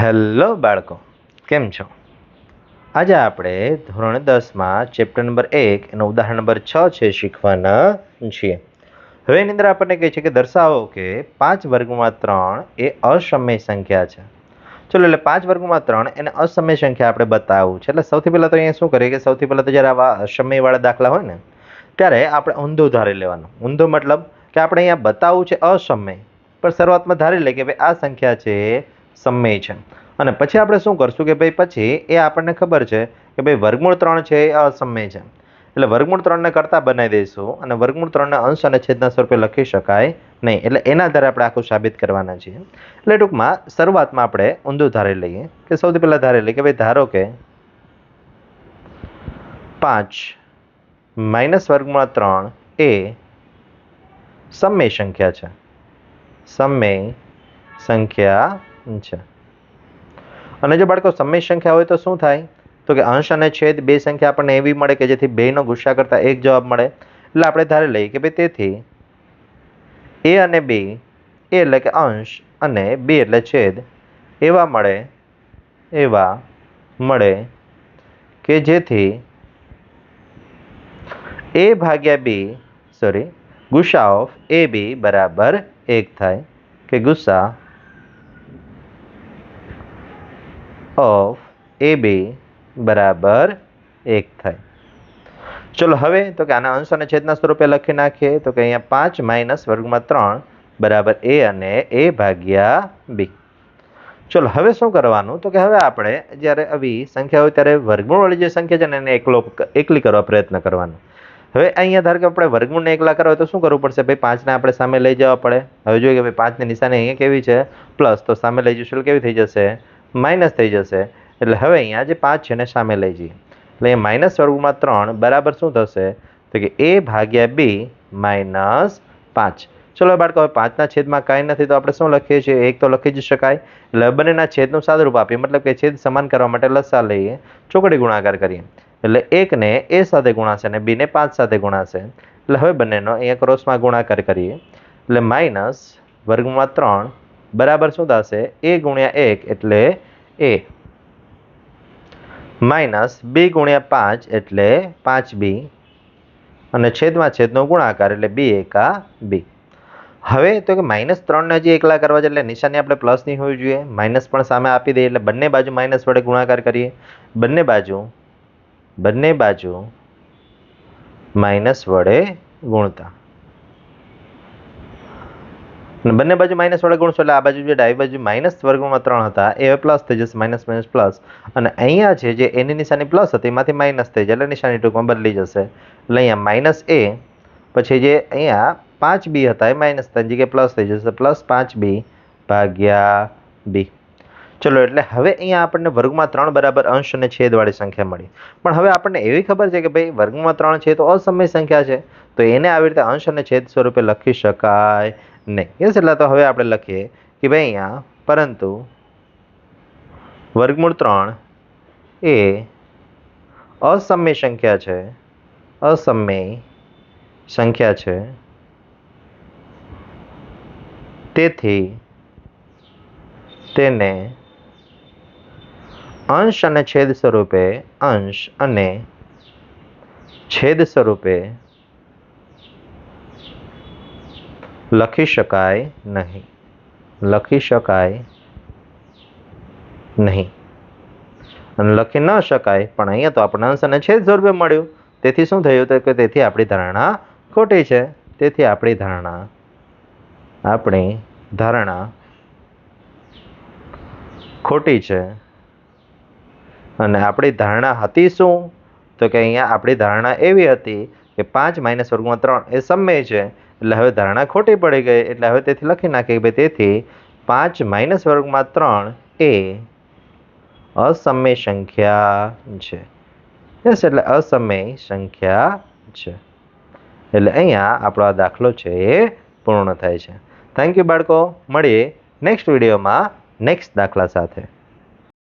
Hello બાળકો, કેમ છો? આજે આપણે ધોરણ દસમાં ચેપ્ટર નંબર એક એનો ઉદાહરણ નંબર છ છે શીખવાના છીએ. હવે એની અંદર આપણને કહે છે કે દર્શાવો કે પાંચ વર્ગમાં ત્રણ એ અસમય સંખ્યા છે. ચલો એટલે પાંચ વર્ગમાં ત્રણ એને અસમય સંખ્યા આપણે બતાવવું છે. એટલે સૌથી પહેલાં તો અહીંયા શું કરીએ કે સૌથી પહેલાં તો જ્યારે આવા અસમયવાળા દાખલા હોય ને, ત્યારે આપણે ઊંધો ધારી લેવાનું. ઊંધો મતલબ કે આપણે અહીંયા બતાવવું છે અસમય. પણ શરૂઆતમાં ધારી લે કે ભાઈ આ સંખ્યા છે સમય છે. અને પછી આપણે શું કરશું કે ભાઈ પછી એ આપણને ખબર છે કે ભાઈ વર્ગમૂળ ત્રણ છે એ અસમય છે. એટલે વર્ગમૂળ ત્રણને કરતાં બનાવી દઈશું અને વર્ગમૂળ ત્રણને અંશ અને છેદના સ્વરૂપે લખી શકાય નહીં. એટલે એના આધારે આપણે આખું સાબિત કરવાના છીએ. એટલે ટૂંકમાં શરૂઆતમાં આપણે ઊંધું ધારી લઈએ કે સૌથી પહેલાં ધારી લઈએ કે ભાઈ ધારો કે પાંચ માઇનસ વર્ગમૂળ ત્રણ એ સમય સંખ્યા છે. સમય સંખ્યા છે. અને જો બાળકો સમય સંખ્યા હોય તો શું થાય? તો કે અંશ અને છેદ બે સંખ્યા આપણને એવી મળે કે જેથી બેનો ગુસ્સા કરતાં એક જવાબ મળે. એટલે આપણે ધારી લઈએ કે ભાઈ તેથી એ અને બે એ એટલે કે અંશ અને બે એટલે છેદ એવા મળે એવા મળે કે જેથી એ ભાગ્યા બી સોરી ગુસ્સા ઓફ એ બી બરાબર એક થાય કે ગુસ્સા ઓફ એ બી બરાબર એક થાય. ચલો હવે તો કે આના અંશ અને છેદના સ્વરૂપે લખી નાખીએ, તો કે અહીંયા પાંચ માઇનસ વર્ગમાં ત્રણ બરાબર એ અને એ ભાગ્યા બી ચલો હવે શું કરવાનું? તો કે હવે આપણે જ્યારે આવી સંખ્યા હોય ત્યારે વર્ગમૂળવાળી જે સંખ્યા છે ને એને એકલો એકલી કરવા પ્રયત્ન કરવાનો. હવે અહીંયા ધારો કે આપણે વર્ગમૂળને એકલા કરવા હોય તો શું કરવું પડશે? ભાઈ પાંચને આપણે સામે લઈ જવા પડે. હવે જોઈએ કે ભાઈ પાંચની નિશાની અહીંયા કેવી છે? પ્લસ તો સામે લઈ જઈશું કેવી થઈ જશે? માઇનસ થઈ જશે. એટલે હવે અહીંયા જે પાંચ છે એને સામે લઈ જઈએ. એટલે અહીંયા માઇનસ વર્ગમાં ત્રણ બરાબર શું થશે? તો કે એ ભાગ્યા બી માઇનસ પાંચ. ચલો બાળકો, હવે પાંચના છેદમાં કાંઈ નથી તો આપણે શું લખીએ છીએ? એક તો લખી જ શકાય. એટલે બંનેના છેદનું સાદરૂપ આપીએ. મતલબ કે છેદ સમાન કરવા માટે લસા લઈએ. ચોકડી ગુણાકાર કરીએ. એટલે એકને એ સાથે ગુણાશે અને બીને પાંચ સાથે ગુણાશે. એટલે હવે બંનેનો અહીંયા ક્રોસમાં ગુણાકાર કરીએ. એટલે માઇનસ વર્ગમાં ત્રણ બરાબર શું થશે? એ ગુણ્યા એક એટલે એ. માઇનસ બી ગુણ્યા પાંચ એટલે પાંચ બી. અને છેદમાં છેદનો ગુણાકાર એટલે બી એકા બી. હવે તો કે માઇનસ ત્રણને હજી એકલા કરવા છે એટલે નિશાની આપણે પ્લસની હોવી જોઈએ. માઇનસ પણ સામે આપી દઈએ એટલે બંને બાજુ માઇનસ વડે ગુણાકાર કરીએ. બંને બાજુ બંને બાજુ માઇનસ વડે ગુણતા. બંને બાજુ માઇનસ વડે ગુણશો એટલે આ બાજુ જે ડાબી બાજુ માઇનસ વર્ગમાં ત્રણ હતા, એ પ્લસ થઈ જશે માઇનસ માઇનસ પ્લસ અને અહીંયા છે જે એની નિશાની પ્લસ હતી, એમાંથી માઇનસ થઈ જાય એટલે નિશાની ટૂંકમાં બદલી જશે. એટલે અહીંયા માઇનસ એ પછી જે અહીંયા પાંચ બી હતા, એ માઇનસ ત્રણ જગ્યાએ પ્લસ થઈ જશે પ્લસ પાંચ બી ભાગ્યા બી ચલો, એટલે હવે અહીંયા આપણને વર્ગમાં ત્રણ બરાબર અંશ અને છેદવાળી સંખ્યા મળી. પણ હવે આપણને એવી ખબર છે કે ભાઈ, વર્ગમાં ત્રણ છે તો અસમય સંખ્યા છે. તો એને આવી રીતે અંશ અને છેદ સ્વરૂપે લખી શકાય. નહીં. યસ એટલે તો હવે આપણે લખીએ કે ભાઈ અહીંયા, પરંતુ વર્ગમૂળ ત્રણ એ અસમય સંખ્યા છે. અસમય સંખ્યા છે. તેથી તેને અંશ અને છેદ સ્વરૂપે અંશ અને છેદ સ્વરૂપે લખી શકાય નહીં. લખી શકાય નહીં. અને લખી ન શકાય, પણ અહીંયા તો આપણને અંશ અને છેદ સ્વરૂપે મળ્યું. તેથી શું થયું તો કે તેથી આપણી ધારણા ખોટી છે. તેથી આપણી ધારણા આપણી ધારણા ખોટી છે. અને આપણી ધારણા હતી શું? તો કે અહીંયા આપણી ધારણા એવી હતી કે પાંચ માઇનસ વર્ગમાં ત્રણ એ સમય છે. એટલે હવે ધારણા ખોટી પડી ગઈ. એટલે હવે તેથી લખી નાખી ભાઈ તેથી પાંચ માઇનસ વર્ગમાં ત્રણ એ અસમય સંખ્યા છે. યસ એટલે અસમય સંખ્યા છે. એટલે અહીંયા આપણો આ દાખલો છે એ પૂર્ણ થાય છે. થેન્ક યુ બાળકો. મળીએ નેક્સ્ટ વિડીયોમાં નેક્સ્ટ દાખલા સાથે.